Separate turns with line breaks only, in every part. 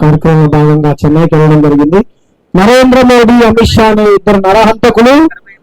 కార్యక్రమంలో భాగంగా చెన్నైకి వెళ్ళడం జరిగింది. నరేంద్ర మోడీ అమిత్ షా అనే ఇద్దరు నరహంతకులు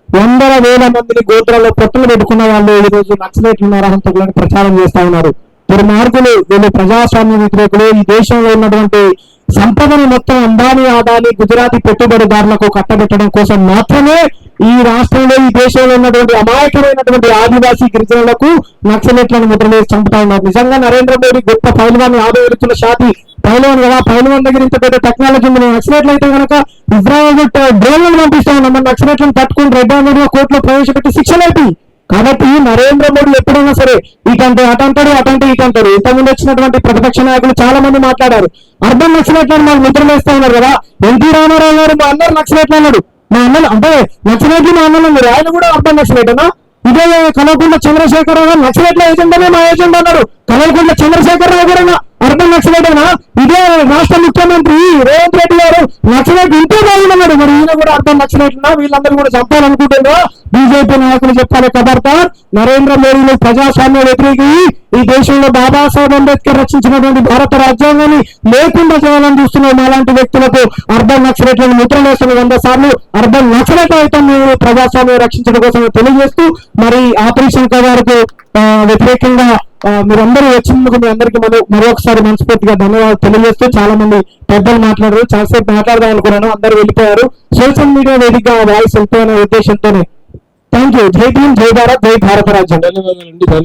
వందల వేల మందిని గోత్రాల్లో పొట్టలు పెట్టుకున్న వాళ్ళు ఈ రోజు నక్సలైట్లు నరహంతకులని ప్రచారం చేస్తా ఉన్నారు. దుర్మార్గులు వీళ్ళు ప్రజాస్వామ్య వ్యతిరేకులు. ఈ దేశంలో ఉన్నటువంటి సంపదను మొత్తం అంబానీ ఆదాని గుజరాతీ పెట్టుబడిదారులకు కట్టబెట్టడం కోసం మాత్రమే ఈ రాష్ట్రంలో ఈ దేశంలో ఉన్నటువంటి అమాయకమైనటువంటి ఆదివాసీ గిరిజనులకు నక్సలెట్లను ముద్రలేసి చంపుతా ఉన్నారు నిజంగా నరేంద్ర మోడీ గొప్ప పైలవాన్ని యాభై వృత్తుల షాతి పైలవాన్ కదా? పైలవాన్ దగ్గర ఇంత పెద్ద టెక్నాలజీ మనం నక్సలెట్లు అయితే కనుక ఇజ్రాయల్ డ్రోన్లను పంపిస్తా. ఉన్నాం మన నక్సలెట్లను పట్టుకుని రెడ్ హ్యాండెడ్ కోర్టులో ప్రవేశపెట్టి శిక్షలు కాబట్టి నరేంద్ర మోడీ ఎప్పుడైనా సరే ఇటంటే అటంటాడు అటంటే ఇటంటాడు. ఇంతకుముందు వచ్చినటువంటి ప్రతిపక్ష నాయకులు చాలా మంది మాట్లాడారు. అర్థం నక్సలెట్లను మాకు నిద్రలు ఉన్నారు కదా? ఎన్టీ రామారావు గారు మా అందరు నక్సలెట్లు అన్నాడు. మా అన్నలు అంటే నచ్చినట్లు మా అన్నలు అన్నారు ఆయన కూడా అర్థం నక్సలెటనా ఇదే కలవకుండా చంద్రశేఖరరావు రావు నక్సలెట్ల ఏజెండానే మా ఏజెండా అన్నారు. కలవకుండా కలవకుంట్ల చంద్రశేఖరరావు కూడా అర్థం నక్సలైటేనా ఇదే రాష్ట్ర ముఖ్యమంత్రి రేవంత్ రెడ్డి గారు నక్సలైట్ ఇంతే బాగున్నాడు మరి ఈయన కూడా అర్థం నక్సలైట్నా వీళ్ళందరూ కూడా చంపాలనుకుంటుందో బీజేపీ నాయకులు చెప్పాలి ఖబర్దార్ నరేంద్ర మోడీలు ప్రజాస్వామ్య వ్యతిరేకి ఈ దేశంలో బాబాసాహెబ్ అంబేద్కర్ రచించినటువంటి భారత రాజ్యాంగాన్ని లేకుండా చేయాలని చూస్తున్న అలాంటి వ్యక్తులకు అర్థం నక్సలైట్లను ముద్రలేస్తున్న వంద సార్లు అర్థం నక్సలైట్ అయితే మేము ప్రజాస్వామ్యం రక్షించడం కోసం తెలియజేస్తూ మరి ఆపరేషన్ కవార్కు వ్యతిరేకంగా మీరందరూ వచ్చినందుకు మీ అందరికి మనం మరొకసారి మనస్ఫూర్తిగా ధన్యవాదాలు తెలియజేస్తూ చాలా మంది పెద్దలు మాట్లాడారు చాలాసేపు మాట్లాడదాం అనుకున్నాను అందరూ వెళ్ళిపోయారు. సోషల్ మీడియా వేదికగా వాయిస్ వెళ్ళిపోయిన ఉద్దేశంతోనే. థ్యాంక్ యూ జై భీమ్ జై భారత్ జై భారత రాజ్యం.